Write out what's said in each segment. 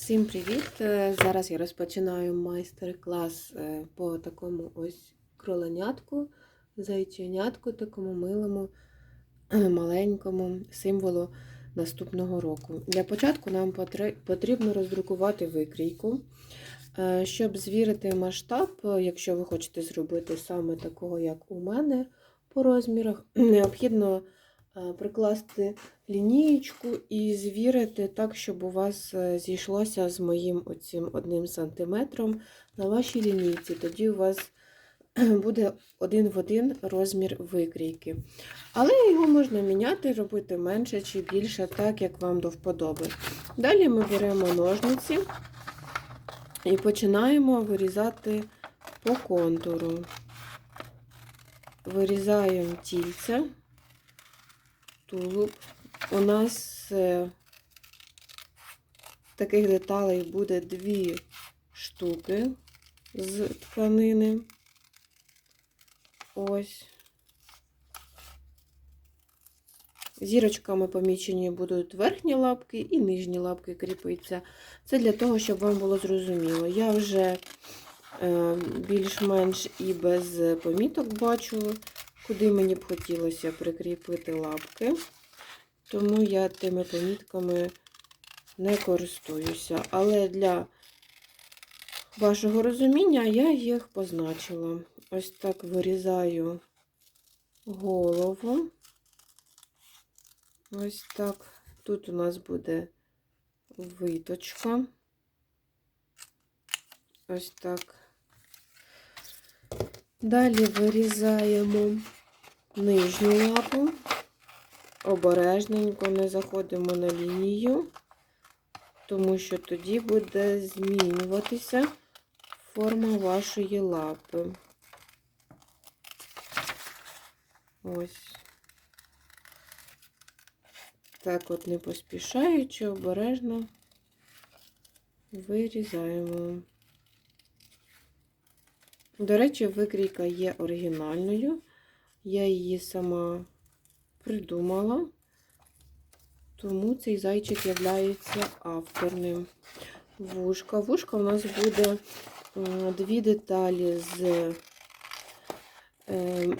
Всім привіт! Е, Зараз я розпочинаю майстер-клас е, по такому ось кроленятку, зайченятку, такому милому, е, маленькому символу наступного року. Для початку нам потрібно роздрукувати викрійку. Щоб звірити масштаб, якщо ви хочете зробити саме такого, як у мене по розмірах, необхідно прикласти лінієчку і звірити так, щоб у вас е, зійшлося з моїм оцим одним сантиметром на вашій лінійці. Тоді у вас буде один в один розмір викрійки. Але його можна міняти, робити менше чи більше, так як вам до вподоби. Далі ми беремо ножниці і починаємо вирізати по контуру. Вирізаємо тільце, тулуб. У нас е, таких деталей буде дві штуки з тканини. Ось. Зірочками помічені будуть верхні лапки і нижні лапки кріпиться. Це для того, щоб вам було зрозуміло. Я вже е, більш-менш і без поміток бачу, куди мені б хотілося прикріпити лапки. Тому я тими помітками не користуюся. Але для вашого розуміння я їх позначила. Ось так вирізаю голову. Ось так. Тут у нас буде виточка. Ось так. Далі вирізаємо нижню лапу. Обережненько не заходимо на лінію, тому що тоді буде змінюватися форма вашої лапи. Ось. Так от не поспішаючи, обережно вирізаємо. До речі, викрійка є оригінальною. Я її сама придумала, тому цей зайчик є авторним. Вушка. Вушка у нас буде дві деталі з е,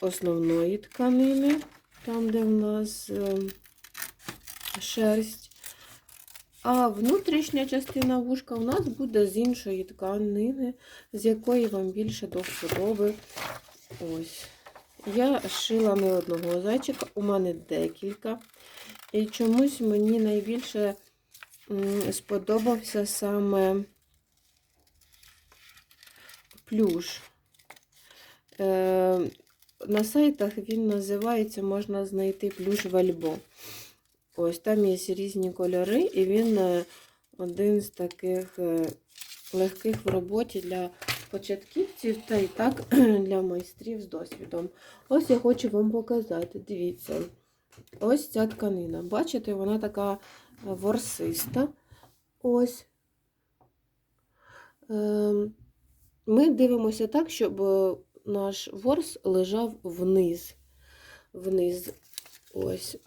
основної тканини, там, де в нас е, шерсть. А внутрішня частина вушка у нас буде з іншої тканини, з якої вам більше до вподоби. Ось. Я шила не одного зайчика, у мене декілька. І чомусь мені найбільше сподобався саме плюш. Е, на сайтах він називається, можна знайти плюш вальбо. Ось там є різні кольори, і він е, один з таких е, легких в роботі для початківців та і так для майстрів з досвідом. Ось я хочу вам показати. Дивіться, ось ця тканина. Бачите, вона така ворсиста. Ось. Ем, Ми дивимося так, щоб е, наш ворс лежав вниз. Вниз. Ось.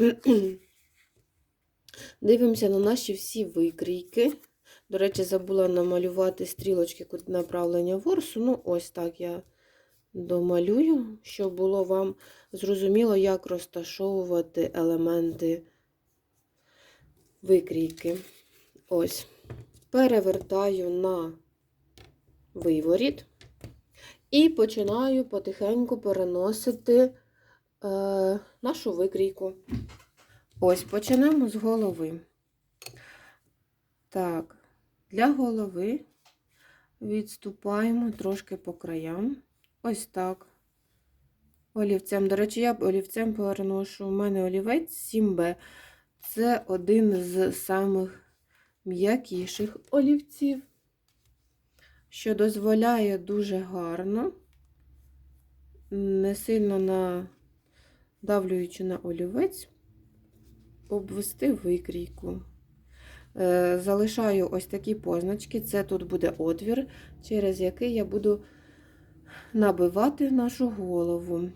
Дивимося на наші всі викрійки. До речі, забула намалювати стрілочки направлення ворсу. Ну, ось так я домалюю, щоб було вам зрозуміло, як розташовувати елементи викрійки. Ось. Перевертаю на виворіт і починаю потихеньку переносити е, нашу викрійку. Ось, почнемо з голови. Так, для голови відступаємо трошки по краям. Ось так. Олівцем. До речі, я олівцем переношу. У мене олівець 7Б. Це один з самих м'якіших олівців, що дозволяє дуже гарно, не сильно надавлюючи на олівець, обвести викрійку. Е, Залишаю ось такі позначки. Це тут буде отвір, через який я буду набивати нашу голову.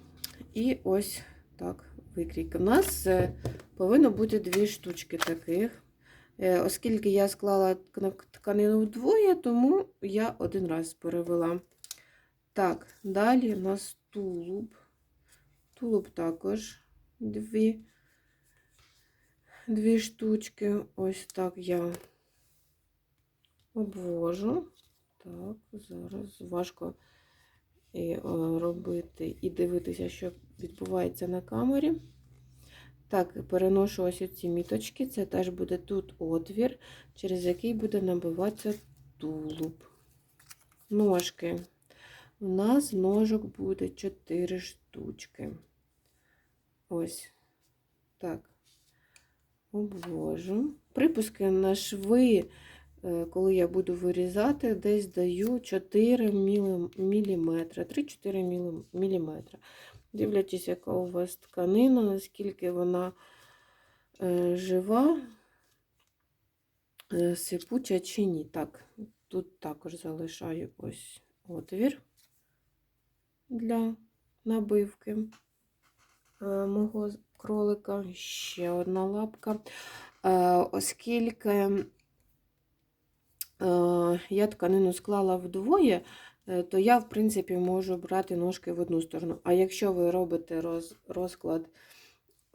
І ось так викрійка. У нас е, повинно бути дві штучки таких. Е, Оскільки я склала тканину вдвоє, тому я один раз перевела. Так, далі у нас тулуб. Тулуб також дві, дві штучки. Ось так я обвожу. Так, зараз важко і, е, робити і дивитися, що відбувається на камері. Так, переношу ось ці міточки. Це теж буде тут отвір, через який буде набиватися тулуб. Ножки. У нас ножок буде 4 штучки. Ось так. Обвожу. Припуски на шви, е, коли я буду вирізати, десь даю 4 мм, 3-4 мм. Дивлячись, яка у вас тканина, наскільки вона е, жива, е, сипуча чи ні. Так, тут також залишаю ось отвір для набивки мого кролика. Ще одна лапка. Е, Оскільки е, я тканину склала вдвоє, е, то я, в принципі, можу брати ножки в одну сторону. А якщо ви робите роз, розклад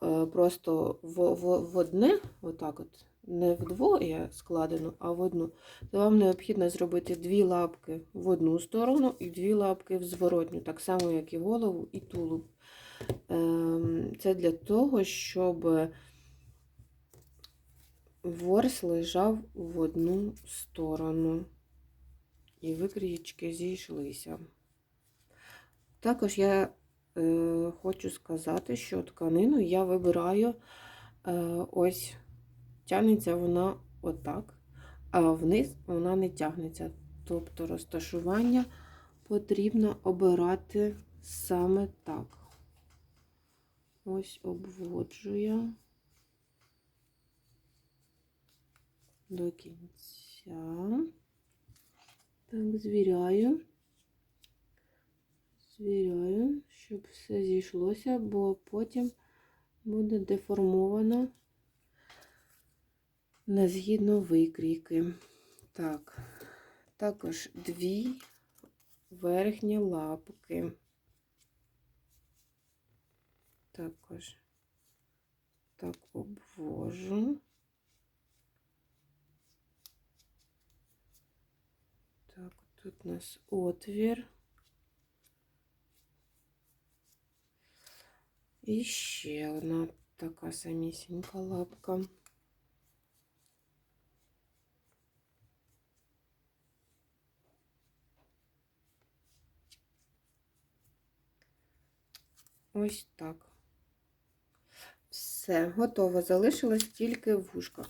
е, просто в, в, в одне, отак от, не вдвоє складено, а в одну, то вам необхідно зробити дві лапки в одну сторону і дві лапки в зворотню, так само, як і голову, і тулуб. Ем, Це для того, щоб ворс лежав в одну сторону. І викрійки зійшлися. Також я е, хочу сказати, що тканину я вибираю е, ось тягнеться вона отак, а вниз вона не тягнеться. Тобто розташування потрібно обирати саме так. Ось обводжу до кінця. Так, звіряю. Звіряю, щоб все зійшлося, бо потім буде деформовано не згідно викрійки. Так, також дві верхні лапки. Також так обвожу. Так, тут у нас отвір. І ще одна така самісінька лапка. Ось так. Все, готово. Залишилось тільки вушка.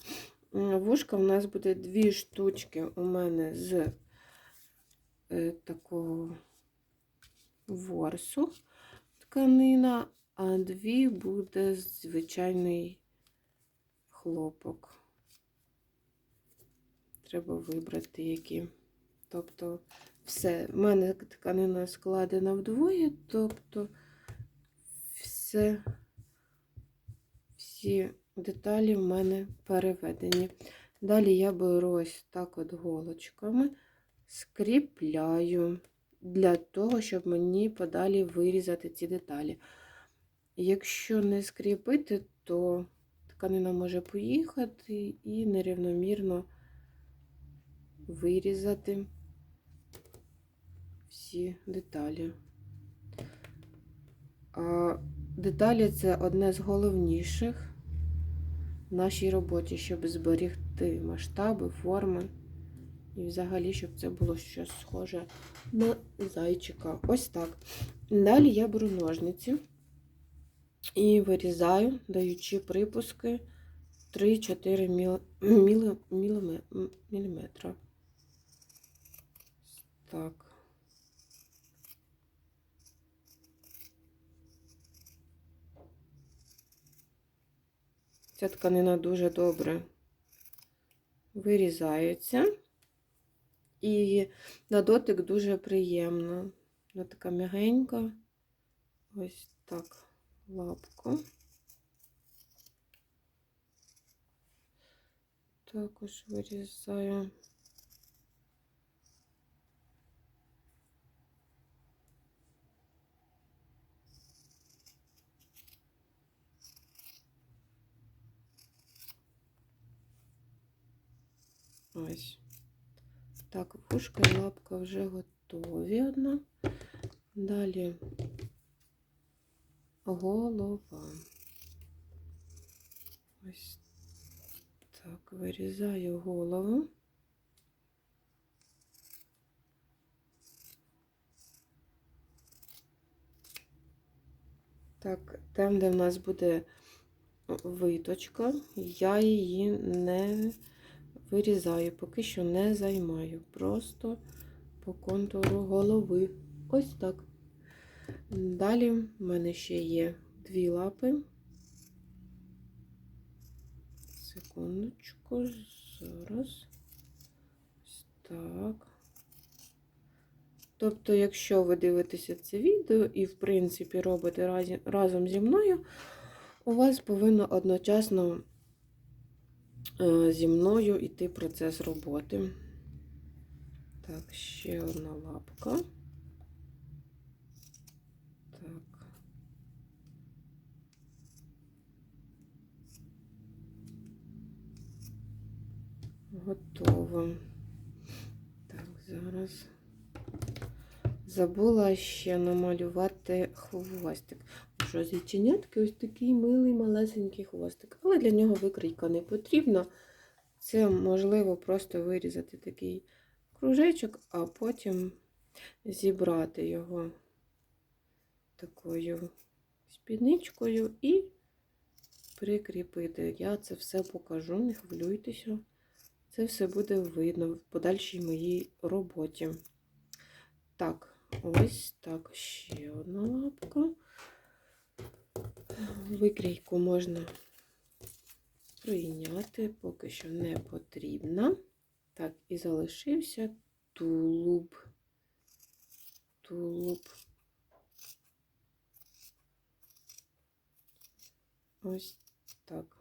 Вушка у нас буде дві штучки у мене з е, такого ворсу тканина, а дві буде звичайний хлопок. Треба вибрати які. Тобто, все, в мене тканина складена вдвоє, тобто все, всі деталі в мене переведені. Далі я беру ось так от голочками, скріпляю для того, щоб мені подалі вирізати ці деталі. Якщо не скріпити, то тканина може поїхати і нерівномірно вирізати всі деталі. А деталі це одне з головніших в нашій роботі, щоб зберігти масштаби, форми. І взагалі, щоб це було щось схоже на зайчика. Ось так. Далі я беру ножниці і вирізаю, даючи припуски 3-4 міл... міл... міліме- міліметра. Так. Ця тканина дуже добре вирізається. І на дотик дуже приємно. Вона така м'ягенька. Ось так лапку. також вирізаю. Ось. Так, вушка і лапка вже готові одна. Далі голова. Ось так, вирізаю голову. Так, там, де в нас буде виточка, я її не вирізаю, поки що не займаю. Просто по контуру голови. Ось так. Далі в мене ще є дві лапи. Секундочку, зараз. Так. Тобто, якщо ви дивитеся це відео і, в принципі, робите разом зі мною, у вас повинно одночасно зі мною йти процес роботи. Так, ще одна лапка. Так. Готово. Так, зараз забула ще намалювати хвостик. Що зайченятки ось такий милий малесенький хвостик. Але для нього викрійка не потрібна. Це можливо просто вирізати такий кружечок, а потім зібрати його такою спідничкою і прикріпити. Я це все покажу, не хвилюйтеся. Це все буде видно в подальшій моїй роботі. Так, ось так, ще одна лапка. Викрійку можна прийняти, поки що не потрібна. Так, і залишився тулуб. Тулуб. Ось так.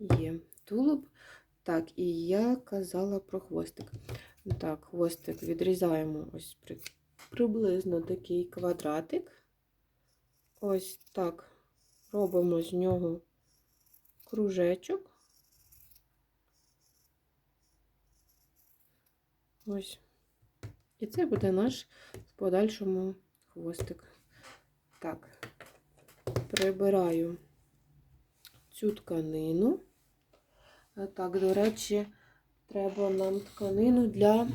Є тулуб. Так, і я казала про хвостик. Так, хвостик відрізаємо ось при, приблизно такий квадратик. Ось так робимо з нього кружечок. Ось. І це буде наш в подальшому хвостик. Так, прибираю цю тканину. А Так, до речі, треба нам тканину для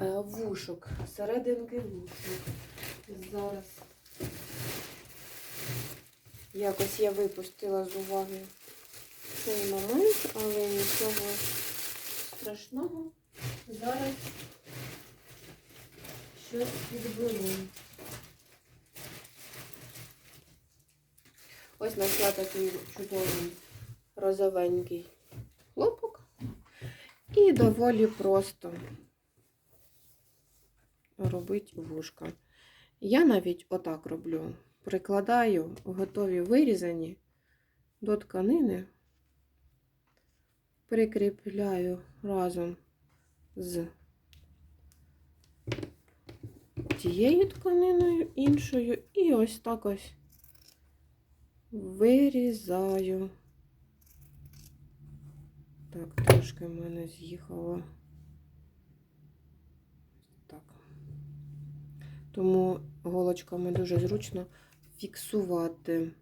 е, вушок, серединки вушок. Зараз якось я випустила з уваги цей момент, але нічого страшного. Зараз щось підберу. Ось знайшла такий чудовий розовенький хлопок. І доволі просто робить вушка. Я навіть отак роблю. Прикладаю готові вирізані до тканини, прикріпляю разом з тією тканиною іншою, і ось так ось вирізаю. Так, трошки в мене з'їхало. Так. Тому голочками дуже зручно фіксувати,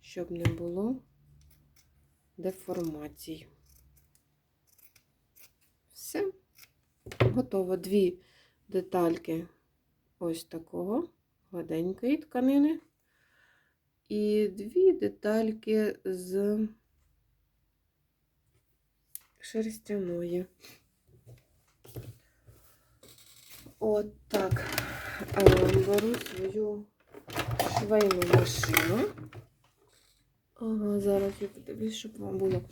щоб не було деформацій. Все. Готово. Дві детальки ось такого гладенької тканини. І дві детальки з шерстяної. От так. Беру свою швейну машину. Ага, зараз я подивлюсь, щоб вам було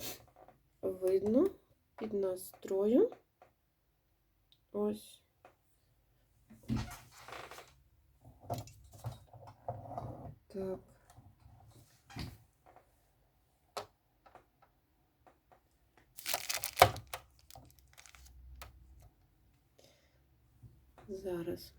видно під настрою. Ось Так. Зараз